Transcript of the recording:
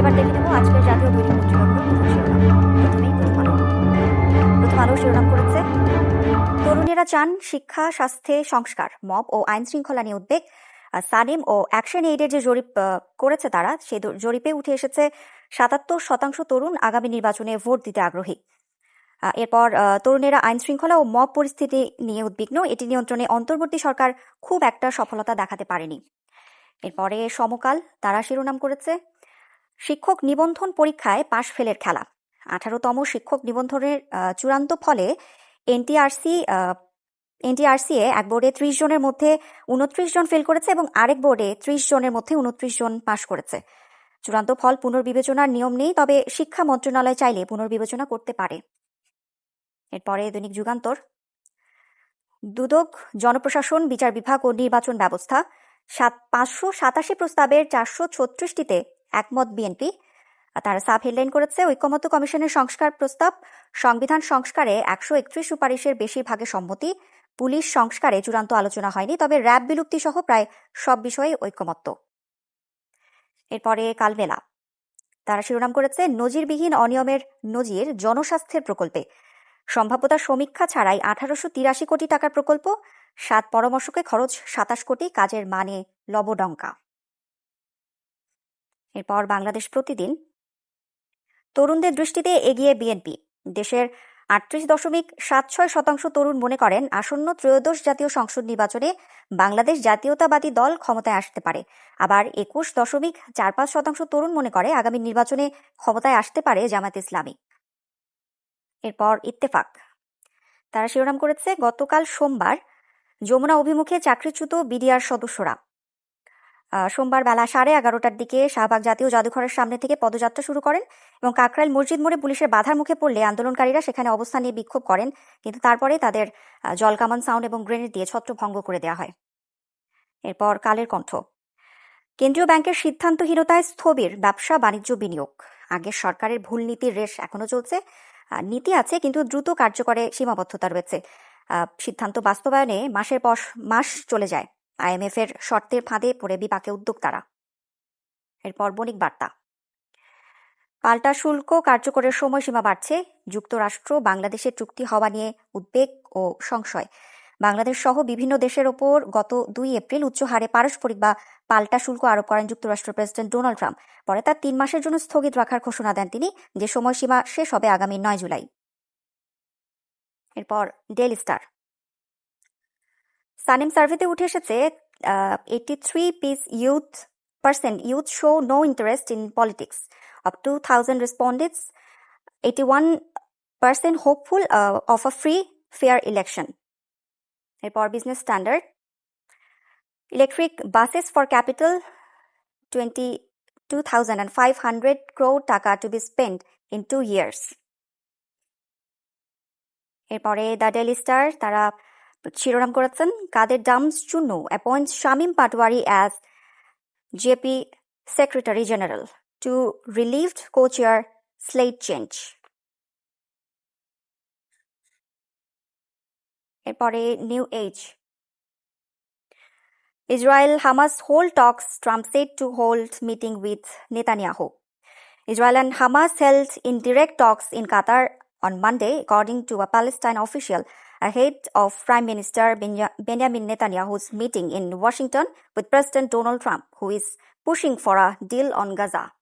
এবার দেখে নেব আজকের জাতীয় দৈনিক প্রথম আলো। শিরোনাম করেছে, তরুণেরা চান শিক্ষা, স্বাস্থ্যে সংস্কার, মব ও আইন শৃঙ্খলা নিয়ে উদ্বেগ। সানিম ও অ্যাকশন এইডের যে জরিপ করেছে তারা, সে জরিপে উঠে এসেছে সাতাত্তর শতাংশ তরুণ আগামী নির্বাচনে ভোট দিতে আগ্রহী। এরপর তরুণেরা আইন শৃঙ্খলা ও মব পরিস্থিতি নিয়ে উদ্বিগ্ন। এটি নিয়ন্ত্রণে অন্তর্বর্তী সরকার খুব একটা সফলতা দেখাতে পারেনি। এরপরে সমকাল, তারা শিরোনাম করেছে শিক্ষক নিবন্ধন পরীক্ষায় পাশ ফেলের খেলা। আঠারোতম শিক্ষক নিবন্ধনের চূড়ান্ত ফলে এনটিআরসি এনটিআরসি এ এক বোর্ডে ত্রিশ জনের মধ্যে উনত্রিশ জন ফেল করেছে এবং আরেক বোর্ডে ত্রিশ জনের মধ্যে উনত্রিশ জন পাশ করেছে। চূড়ান্ত ফল পুনর্বিবেচনার নিয়ম নেই, তবে শিক্ষা মন্ত্রণালয় চাইলে পুনর্বিবেচনা করতে পারে। এরপরে দৈনিক যুগান্তর। দুদক, জনপ্রশাসন, বিচার বিভাগ ও নির্বাচন ব্যবস্থা। সাত, পাঁচশো সাতাশি প্রস্তাবের চারশো ছত্রিশটিতে একমত বিএনপি। তারা সাব হেডলাইন করেছে ঐক্যমত্য কমিশনের সংস্কার প্রস্তাব। সংবিধান সংস্কারে একশো একত্রিশ সুপারিশের বেশিরভাগে সম্মতি। পুলিশ সংস্কারে চূড়ান্ত আলোচনা হয়নি, তবে র্যাব বিলুপ্তি সহ প্রায় সব বিষয়ে ঐক্যমত্য। এরপরে কালবেলা। তারা শিরোনাম করেছে নজিরবিহীন অনিয়মের নজির জনস্বাস্থ্যের প্রকল্পে। সম্ভাব্যতা সমীক্ষা ছাড়াই আঠারোশো তিরাশি কোটি টাকার প্রকল্প। সাত পরামর্শকে খরচ সাতাশ কোটি, কাজের মানে লবডঙ্কা। এরপর বাংলাদেশ প্রতিদিন তরুণদের দৃষ্টিতে এগিয়ে বিএনপি। দেশের আটত্রিশ দশমিক সাত ছয় শতাংশ তরুণ মনে করেন আসন্ন ত্রয়োদশ জাতীয় সংসদ নির্বাচনে বাংলাদেশ জাতীয়তাবাদী দল ক্ষমতায় আসতে পারে। আবার একুশ দশমিক চার পাঁচ শতাংশ তরুণ মনে করে আগামী নির্বাচনে ক্ষমতায় আসতে পারে জামাত ইসলামী। এরপর ইত্তেফাক। তারা শিরোনাম করেছে, গতকাল সোমবার যমুনা অভিমুখে চাকরিচ্যুত বিডিআর সদস্যরা। সোমবার বেলা সাড়ে এগারোটার দিকে শাহবাগ জাতীয় জাদুঘরের সামনে থেকে পদযাত্রা শুরু করেন এবং কাকরাইল মসজিদ মোড়ে পুলিশের বাধার মুখে পড়লে আন্দোলনকারীরা সেখানে অবস্থান নিয়ে বিক্ষোভ করেন। কিন্তু তারপরে তাদের জলকামান সাউন্ড এবং গ্রেনেড দিয়ে ছত্রভঙ্গ করে দেওয়া হয়। এরপর কালের কণ্ঠ। কেন্দ্রীয় ব্যাংকের সিদ্ধান্তহীনতায় স্থবির ব্যবসা বাণিজ্য বিনিয়োগ। আগের সরকারের ভুল নীতির রেশ এখনও চলছে। নীতি আছে কিন্তু দ্রুত কার্যকরে সীমাবদ্ধতা রয়েছে। সিদ্ধান্ত বাস্তবায়নে মাসের পর মাস চলে যায়। আইএমএফ এর শর্তের ফাঁদে পড়ে বিপাকে উদ্যোক্তারা এরপর বণিক বার্তা। পাল্টা শুল্ক কার্যকরের সময়সীমা বাড়ছে। যুক্তরাষ্ট্র বাংলাদেশের চুক্তি হওয়া নিয়ে উদ্বেগ ও সংশয়। বাংলাদেশ সহ বিভিন্ন দেশের ওপর গত দুই এপ্রিল উচ্চ হারে পারস্পরিক বা পাল্টা শুল্ক আরোপ করেন যুক্তরাষ্ট্রের প্রেসিডেন্ট ডোনাল্ড ট্রাম্প। পরে তার তিন মাসের জন্য স্থগিত রাখার ঘোষণা দেন তিনি যে সময়সীমা শেষ হবে আগামী নয় জুলাই। এরপর ডেইলি স্টার। সানিম সার্ভেতে উঠে এসেছে eighty three piece youth percent youth show no interest in politics of two thousand respondents eighty one percent hopeful of a free fair election এরপর business standard electric buses for capital twenty two thousand and five hundred crore taka to be spend in two years এরপরে the daily star তারা শিরোনাম করেছেন Quader dumps Chunnu appoints Shamim Patwari as JP secretary general to relieved কোচিয়ার slate change এরপরে new age Israel Hamas hold talks Trump set to hold meeting with Netanyahu Israel and Hamas held indirect talks in Qatar on Monday, according to a Palestine official, ahead of Prime Minister Benjamin Netanyahu's meeting in Washington with President Donald Trump, who is pushing for a deal on Gaza.